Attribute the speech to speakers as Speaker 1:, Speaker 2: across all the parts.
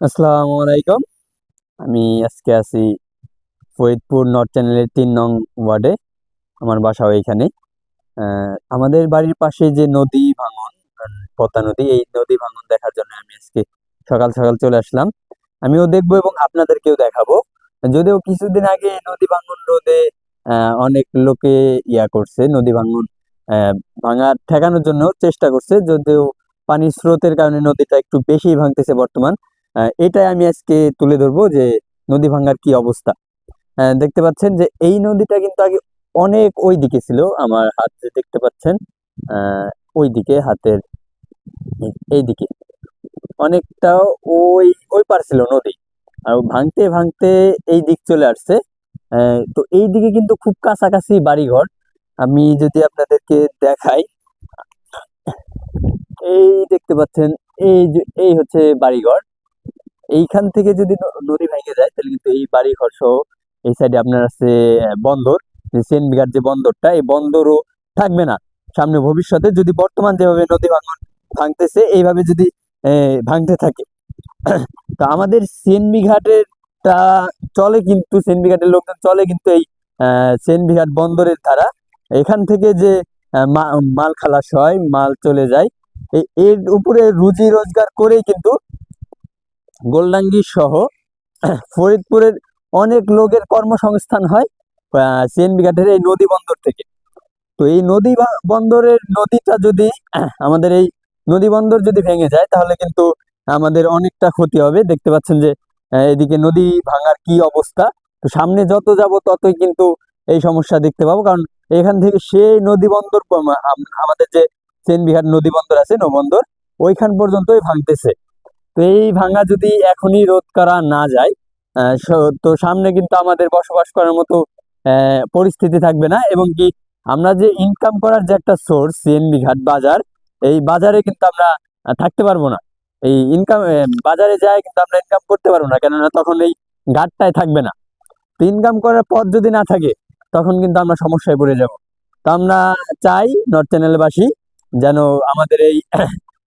Speaker 1: আসসালামু আলাইকুম। আমি আজকে আছি ফরিদপুর নর্থ চ্যানেলের তিন নং ওয়ার্ডে আমার বাসা এইখানে আহ, আমাদের বাড়ির পাশে যে নদী ভাঙন পদ্মা নদী এই নদী ভাঙন দেখার জন্য আমি আজকে সকাল সকাল চলে আসলাম। আমিও দেখব এবং আপনাদেরকেও দেখাবো। যদিও কিছুদিন আগে নদী ভাঙন আহ, অনেক লোকে ইয়া করছে নদী ভাঙন ভাঙা ঠেকানোর জন্য চেষ্টা করছে। যদিও পানির স্রোতের কারণে নদীটা একটু বেশি ভাঙতেছে বর্তমান। এটাই আমি আজকে তুলে ধরবো যে নদী ভাঙ্গার কি অবস্থা। দেখতে পাচ্ছেন যে এই নদীটা কিন্তু আগে অনেক ওই দিকে ছিল, আমার হাত দেখতে পাচ্ছেন ওই দিকে হাতের এই- দিকে অনেকটা ওই ওই পার ছিল নদী। আর ভাঙতে ভাঙতে এই দিক চলে আসছে। তো এই দিকে কিন্তু খুব কাছাকাছি বাড়িঘর। আমি যদি আপনাদেরকে দেখাই, এই দেখতে পাচ্ছেন, এই যে, এই হচ্ছে বাড়িঘর। এইখান থেকে যদি নদী ভেঙে যায় তাহলে কিন্তু এই বাড়ি ঘর সহ এই সাইডে আপনার আছে বন্দর। যে সেনবিঘাট যে বন্দরটা এই বন্দরও থাকবে না। সামনে ভবিষ্যতে যদি বর্তমান যেভাবে নদী ভাঙন ভাঙতেছে এইভাবে যদি ভাঙতে থাকে। তো আমাদের সেনবিঘাটেরটা চলে কিন্তু সেনবিঘাটের লোকজন চলে কিন্তু এই আহ, সেনবিঘাট বন্দরের ধারা এখান থেকে যে মাল খালাস হয় মাল চলে যায়। এর উপরে রুজি রোজগার করেই কিন্তু গোলডাঙ্গি সহ ফরিদপুরের অনেক লোকের কর্মসংস্থান হয় সিএনবি ঘাটের এই নদী বন্দর থেকে। তো এই নদী বন্দরের নদীটা যদি, আমাদের এই নদী বন্দর যদি ভেঙে যায়, তাহলে কিন্তু আমাদের অনেকটা ক্ষতি হবে। দেখতে পাচ্ছেন যে এদিকে নদী ভাঙার কি অবস্থা। তো সামনে যত যাব, ততই কিন্তু এই সমস্যা দেখতে পাবো। কারণ এখান থেকে সেই নদী বন্দর আমাদের যে সেনবিঘাট নদী বন্দর আছে, নৌবন্দর, ওইখান পর্যন্তই ভাঙতেছে। তো এই ভাঙা যদি এখনই রোধ করা না যায় তো সামনে কিন্তু আমাদের বসবাস করার মতো পরিস্থিতি থাকবে না এবং কি আমরা যে ইনকাম করার যে একটা সোর্স সিএনবি ঘাট বাজার, এই বাজারে কিন্তু আমরা থাকতে পারব না। এই ইনকাম বাজারে যায় কিন্তু আমরা ইনকাম করতে পারব না, কেননা তখন এই ঘাটটাই থাকবে না। তো ইনকাম করার পথ যদি না থাকে, তখন কিন্তু আমরা সমস্যায় পড়ে যাব। তো আমরা চাই নর্থ চ্যানেলবাসী যেন আমাদের এই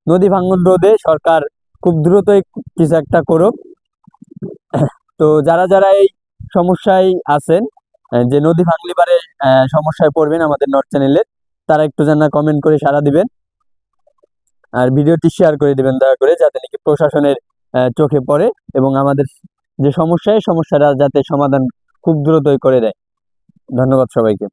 Speaker 1: নদী ভাঙ্গন রোধে সরকার খুব দ্রুতই কিছু একটা করুক। তো যারা যারা এই সমস্যায় আছেন যে নদী ভাঙলে পারে আহ, সমস্যায় পড়বেন আমাদের নর্থ চ্যানেলের তারা একটু যেন কমেন্ট করে সাড়া দিবেন। আর ভিডিওটি শেয়ার করে দিবেন দয়া করে যাতে নাকি প্রশাসনের চোখে পড়ে এবং আমাদের যে সমস্যা এই সমস্যাটা যাতে সমাধান খুব দ্রুতই করে দেয়। ধন্যবাদ সবাইকে।